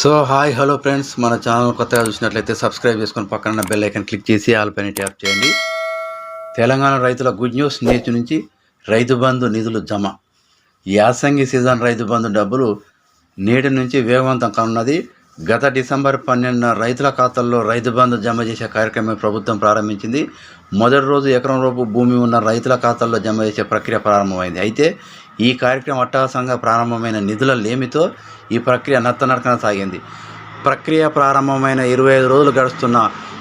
So hi hello friends. మన channel కొత్తగా చూసినట్లయితే సబ్స్క్రైబ్ చేసుకొని పక్కన బెల్ ఐకన్ క్లిక్ చేసి ఆల్ పైన ట్యాప్ చేయండి. తెలంగాణ రైతుల గుడ్ న్యూస్ నేటి నుంచి రైతు బంధు నిధులు జమ. యాసంగి సీజన్ రైతు బంధు డబ్బులు నేటి నుంచి వేగవంతం కానున్నది. గత డిసెంబర్ పన్నెండున రైతుల ఖాతాల్లో రైతు బంధు జమ చేసే కార్యక్రమం ప్రభుత్వం ప్రారంభించింది. మొదటి రోజు ఎకరం రూపు భూమి ఉన్న రైతుల ఖాతాల్లో జమ చేసే ప్రక్రియ ప్రారంభమైంది. అయితే ఈ కార్యక్రమం అట్టహాసంగా ప్రారంభమైన నిధుల లేమితో ఈ ప్రక్రియ నత్తనడకన సాగింది. ప్రక్రియ ప్రారంభమైన ఇరవై ఐదు రోజులు గడుస్తున్న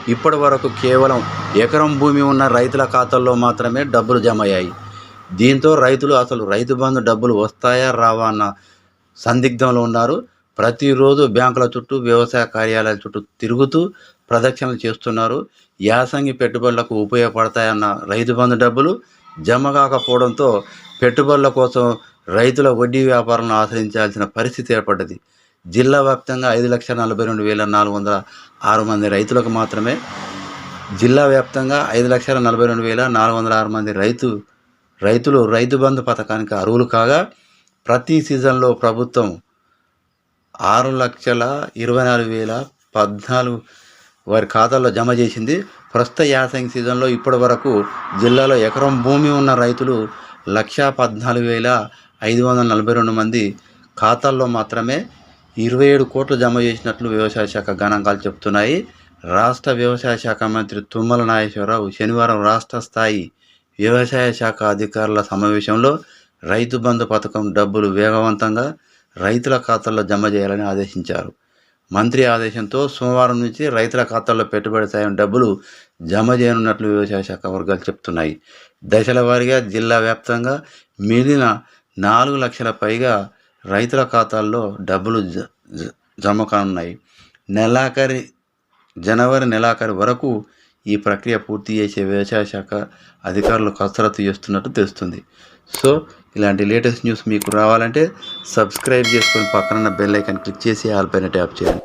ఇప్పటి వరకు కేవలం ఎకరం భూమి ఉన్న రైతుల ఖాతాల్లో మాత్రమే డబ్బులు జమ అయ్యాయి. దీంతో రైతులు అసలు రైతు బంధు డబ్బులు వస్తాయా రావా అన్న సందిగ్ధంలో ఉన్నారు. ప్రతిరోజు బ్యాంకుల చుట్టూ వ్యవసాయ కార్యాలయాల చుట్టూ తిరుగుతూ ప్రదక్షిణలు చేస్తున్నారు. యాసంగి పెట్టుబడులకు ఉపయోగపడతాయన్న రైతు బంధు డబ్బులు జమ కాకపోవడంతో పెట్టుబడుల కోసం రైతుల వడ్డీ వ్యాపారాలను ఆశ్రయించాల్సిన పరిస్థితి ఏర్పడ్డది. జిల్లా వ్యాప్తంగా ఐదు లక్షల నలభై రెండు వేల నాలుగు వందల ఆరు మంది రైతులకు మాత్రమే జిల్లా వ్యాప్తంగా ఐదు లక్షల నలభై రెండు వేల నాలుగు వందల ఆరు మంది రైతు రైతులు రైతు బంధు పథకానికి అర్హులు కాగా ప్రతి సీజన్లో ప్రభుత్వం ఆరు లక్షల ఇరవై నాలుగు వేల పద్నాలుగు వారి ఖాతాల్లో జమ చేసింది. ప్రస్తుత యాసంగి సీజన్లో ఇప్పటి వరకు జిల్లాలో ఎకరం భూమి ఉన్న రైతులు లక్షా పద్నాలుగు వేల ఐదు వందల నలభై రెండు మంది. ఖాతాల్లో మాత్రమే ఇరవై ఏడు కోట్లు జమ చేసినట్లు వ్యవసాయ శాఖ గణాంకాలు చెబుతున్నాయి. రాష్ట్ర వ్యవసాయ శాఖ మంత్రి తుమ్మల నాగేశ్వరరావు శనివారం రాష్ట్ర స్థాయి వ్యవసాయ శాఖ అధికారుల సమావేశంలో రైతు బంధు పథకం డబ్బులు వేగవంతంగా రైతుల ఖాతాల్లో జమ చేయాలని ఆదేశించారు. మంత్రి ఆదేశంతో సోమవారం నుంచి రైతుల ఖాతాల్లో పెట్టుబడి సాయం డబ్బులు జమ చేయనున్నట్లు వ్యవసాయ శాఖ వర్గాలు చెప్తున్నాయి. దశల వారీగా జిల్లా వ్యాప్తంగా మిగిలిన నాలుగు లక్షల పైగా రైతుల ఖాతాల్లో డబ్బులు జ- జ- జమ కానున్నాయి. నెలాఖరి జనవరి నెలాఖరి వరకు ఈ ప్రక్రియ పూర్తి చేసే వ్యవసాయ శాఖ అధికారులు కసరత్తు చేస్తున్నట్టు తెలుస్తుంది. సో ఇలాంటి లేటెస్ట్ న్యూస్ మీకు రావాలంటే సబ్స్క్రైబ్ చేసుకొని పక్కన బెల్ ఐకాన్ క్లిక్ చేసి ఆల్ పైన ట్యాప్ చేయండి.